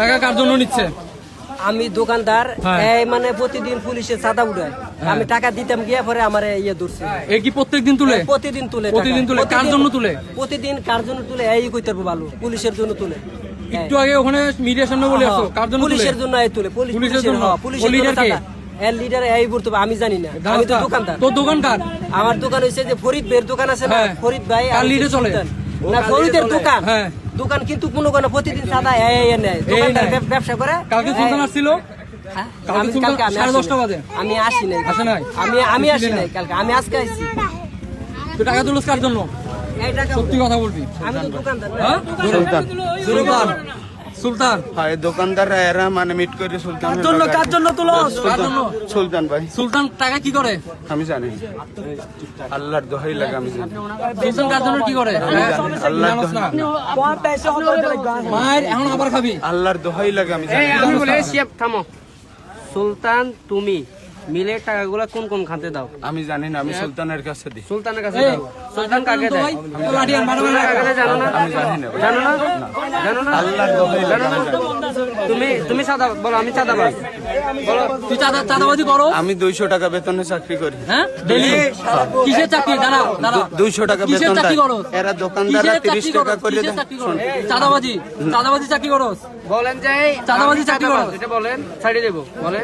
টাকা কার জন্য নিচ্ছে? আমি দোকানদার হ্যাঁ। এই মানে প্রতিদিন পুলিশে চাঁদা উঠায়। আমি টাকা দিতাম গিয়া পরে আমার ইয়ে ধরছে। এ কি প্রত্যেকদিন তুলে? প্রতিদিন তুলে প্রতিদিন তুলে? কার জন্য তুলে? প্রতিদিন কার জন্য তুলে? এই কইতে পারব ভালো পুলিশের জন্য তুলে। একটু আগে ওখানে মিডিয়ার সামনে বলে আসো। কার জন্য পুলিশের জন্য এই তুলে। পুলিশ পুলিশের জন্য? হ্যাঁ, পুলিশের জন্য টাকা। এর লিডার এই বলতে আমি জানি না। আমি তো দোকানদার। তোর দোকান কার? আমার দোকান হইছে যে ফরিদ ভাইয়ের দোকান আছে না? হ্যাঁ। ফরিদ ভাই আর leader চলে? না ফরিদের দোকান। হ্যাঁ। দোকান কিন্তু কোনো কোনো প্রতিদিন সাদা ব্যবসা করে। কালকে সুলতান আসছিল? হ্যাঁ? কালকে আমি আসি দশটা নাই। বাজে? আমি আসি নাই আসে নাই? আমি আমি আসি নাই কালকে। আমি আজকে আসছি তো টাকা তুলস কার জন্য? এই টাকা সত্যি কথা বলবি। আমি তো দোকানদার। হ্যাঁ? সুলতান। সুলতান ভাই হ্যাঁ দোকানদাররা এরা মানে মিট করে সুলতান কার জন্য কার জন্য তুলো সুলতান ভাই সুলতান টাকা কি করে আমি জানি আল্লাহর দোহাই লাগে আমি জানি সুলতান কার জন্য কি করে আল্লাহ আল্লাহর মায়ের এখন আবার খাবি আল্লাহর দোহাই লাগে আমি জানি আমি বলে শিয়াব থামো সুলতান তুমি মিলে টাকাগুলো কোন কোন খাতে দাও? আমি জানি না আমি সুলতানের কাছে দিই। সুলতানের কাছে দাও। সুলতান কাকে দেয়? জানো না? জানি না। জানো না? তুমি তুমি সাদা বলো আমি চাঁদাবাজ। বলো তুই চাঁদা চাঁদাবাজি করো। আমি দুইশো টাকা বেতনে চাকরি করি। হ্যাঁ? ডেলি? কিসের চাকরি? দাঁড়া দাঁড়া দুইশো টাকা বেতন চাকরি করো? এরা দোকানদাররা তিরিশ টাকা করে? চাকরি করো? চাঁদাবাজি চাঁদাবাজি চাকরি করো। বলেন যে চাঁদাবাজি চাকরি করো। এটা বলেন ছাড়িয়ে দেবো। বলে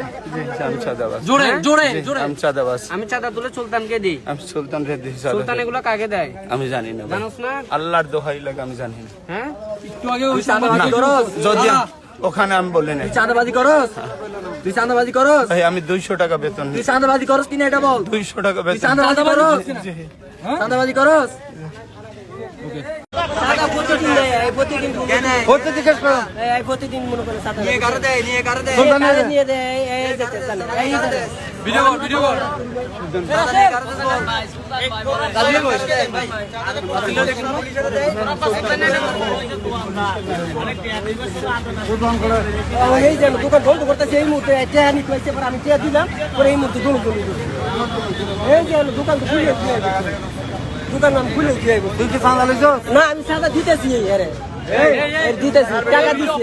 আমি চাঁদাবাজ। জোরে জোরে জোরে। আমি চাঁদাবাজ। আমি চাঁদা তুলে সুলতানকে দিই। আমি সুলতান রেদ্দি সুলতান এগুলো কাকে দেয়? আমি জানি না জানোস না? আল্লাহর দোহাই লাগে আমি জানি না। হ্যাঁ? একটু আগে ওই করো। যদি ওখানে আমি বললেন তুই চাঁদাবাজি করস? তুই চাঁদাবাজি করস? ভাই আমি দুইশো টাকা বেতন তুই চাঁদাবাজি করস কিনা এটা বল? দুইশো টাকা বেতন চাঁদাবাজি করস? চাঁদাবাজি করস? দোকান বন্ধ করতেছে এই মুহূর্তে আমি দিলাম পরে এই মুহূর্তে দোকান দোকান। দোকান নাম খুলে দিয়ে তুই কি চাঁদা লইছ না আমি চাঁদা দিতেছি আরে দিতেছি টাকা দিচ্ছি